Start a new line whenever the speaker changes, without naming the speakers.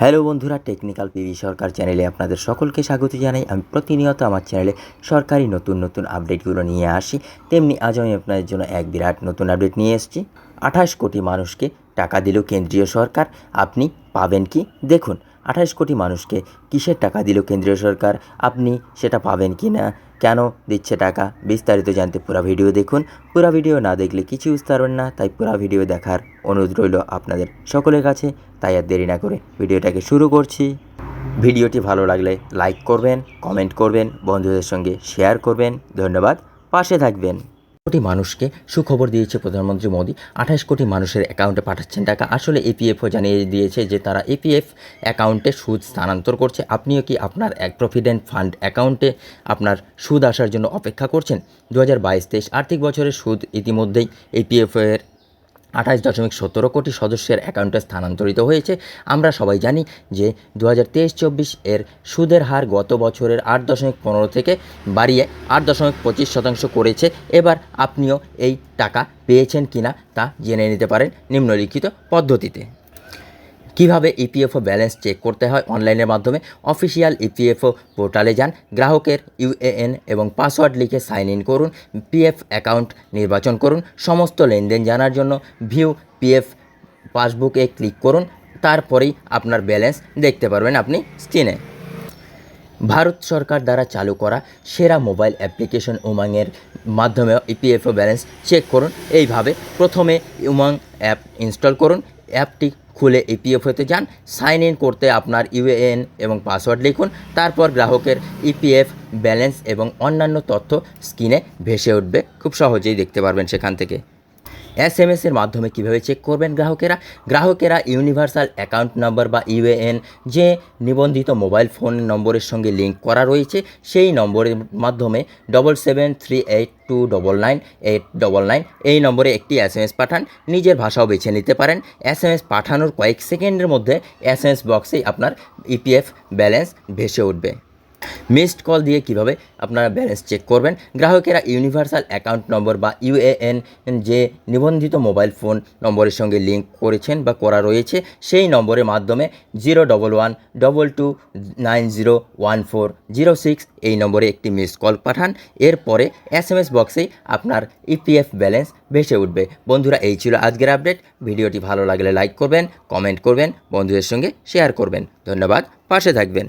Hello বন্ধুরা, technical PV সরকার চ্যানেলে আপনাদের সকলকে স্বাগত জানাই। আমি প্রতিনিয়ত আমার চ্যানেলে সরকারি নতুন নতুন আপডেটগুলো নিয়ে আসি। তেমনি আজ আমি আপনাদের জন্য এক বিরাট নতুন আপডেট নিয়ে এসেছি। আঠাশ কোটি মানুষকে টাকা দিল কেন্দ্রীয় সরকার। আপনি পাবেন কি? দেখুন, আঠাশ কোটি মানুষকে কিসের টাকা দিল কেন্দ্রীয় সরকার? আপনি সেটা পাবেন কি না? কেন দিচ্ছে টাকা? বিস্তারিত জানতে পুরো ভিডিও দেখুন। পুরো ভিডিও না দেখলে কিছু বুঝতে পারবেন না, তাই পুরো ভিডিও দেখার অনুরোধ রইল আপনাদের সকলের কাছে, তাই আর দেরি না করে ভিডিওটাকে শুরু করছি। ভিডিওটি ভালো লাগলে লাইক করবেন, কমেন্ট করবেন, বন্ধুদের সঙ্গে শেয়ার করবেন। ধন্যবাদ, পাশে থাকবেন। কোটি মানুষকে সুখবর দিয়েছে প্রধানমন্ত্রী মোদী। আঠাশ কোটি মানুষের অ্যাকাউন্টে পাঠাচ্ছেন টাকা। আসলে এপিএফও জানিয়ে দিয়েছে যে তারা এপিএফ অ্যাকাউন্টে সুদ স্থানান্তর করছে। আপনিও কি আপনার এক প্রভিডেন্ট ফান্ড অ্যাকাউন্টে আপনার সুদ আসার জন্য অপেক্ষা করছেন? দু হাজার বাইশ আর্থিক বছরের সুদ ইতিমধ্যেই এপিএফ এর আঠাশ দশমিক সতেরো কোটি সদস্যের অ্যাকাউন্টে স্থানান্তরিত হয়েছে। আমরা সবাই জানি যে দু হাজার তেইশ চব্বিশ এর সুদের হার গত বছরের আট দশমিক পনেরো থেকে বাড়িয়ে আট দশমিক পঁচিশ শতাংশ করেছে। এবার আপনিও এই টাকা পেয়েছেন কিনা তা জেনে নিতে পারেন নিম্নলিখিত পদ্ধতিতে। কীভাবে ইপিএফও ব্যালেন্স চেক করতে হয় অনলাইনের মাধ্যমে? অফিসিয়াল ইপিএফও পোর্টালে যান, গ্রাহকের ইউএএন এবং পাসওয়ার্ড লিখে সাইন ইন করুন পিএফ অ্যাকাউন্ট নির্বাচন করুন, সমস্ত লেনদেন জানার জন্য ভিউ পিএফ পাসবুকে ক্লিক করুন, তারপরেই আপনার ব্যালেন্স দেখতে পারবেন আপনি স্ক্রিনে ভারত সরকার দ্বারা চালু করা সেরা মোবাইল অ্যাপ্লিকেশন উমাংয়ের মাধ্যমে ইপিএফও ব্যালেন্স চেক করুন। এইভাবে প্রথমে উমাং অ্যাপ ইনস্টল করুন অ্যাপটি খুলে ইপিএফওতে যান, সাইন ইন করতে আপনার ইউএএন এবং পাসওয়ার্ড লিখুন, তারপর গ্রাহকের ইপিএফ ব্যালেন্স এবং অন্যান্য তথ্য স্ক্রিনে ভেসে উঠবে। খুব সহজেই দেখতে পারবেন সেখান থেকে। এস এম এসের মাধ্যমে কীভাবে চেক করবেন গ্রাহকেরা? গ্রাহকেরা ইউনিভার্সাল অ্যাকাউন্ট নাম্বার বা ইউএএন যে নিবন্ধিত মোবাইল ফোন নম্বরের সঙ্গে লিঙ্ক করা রয়েছে, সেই নম্বরের মাধ্যমে double seven three eight two double nine eight double nine এই নম্বরে একটি এস এম এস পাঠান, নিজের ভাষাও বেছে নিতে পারেন। এস এম এস পাঠানোর কয়েক সেকেন্ডের মধ্যে এস এম এস বক্সেই আপনার ইপিএফ ব্যালেন্স ভেসে উঠবে। মিসড কল দিয়ে কীভাবে আপনারা ব্যালেন্স চেক করবেন? গ্রাহকেরা ইউনিভার্সাল অ্যাকাউন্ট নম্বর বা ইউএএন যে নিবন্ধিত মোবাইল ফোন নম্বরের সঙ্গে লিঙ্ক করেছেন বা করা রয়েছে, সেই নম্বরের মাধ্যমে zero double one double two nine zero one four zero six এই নম্বরে একটি মিস কল পাঠান। এরপরে এস এম এস বক্সেই আপনার ইপিএফ ব্যালেন্স ভেসে উঠবে। বন্ধুরা, এই ছিল আজকের আপডেট ভিডিওটি ভালো লাগলে লাইক করবেন কমেন্ট করবেন, বন্ধুদের সঙ্গে শেয়ার করবেন। ধন্যবাদ, পাশে থাকবেন।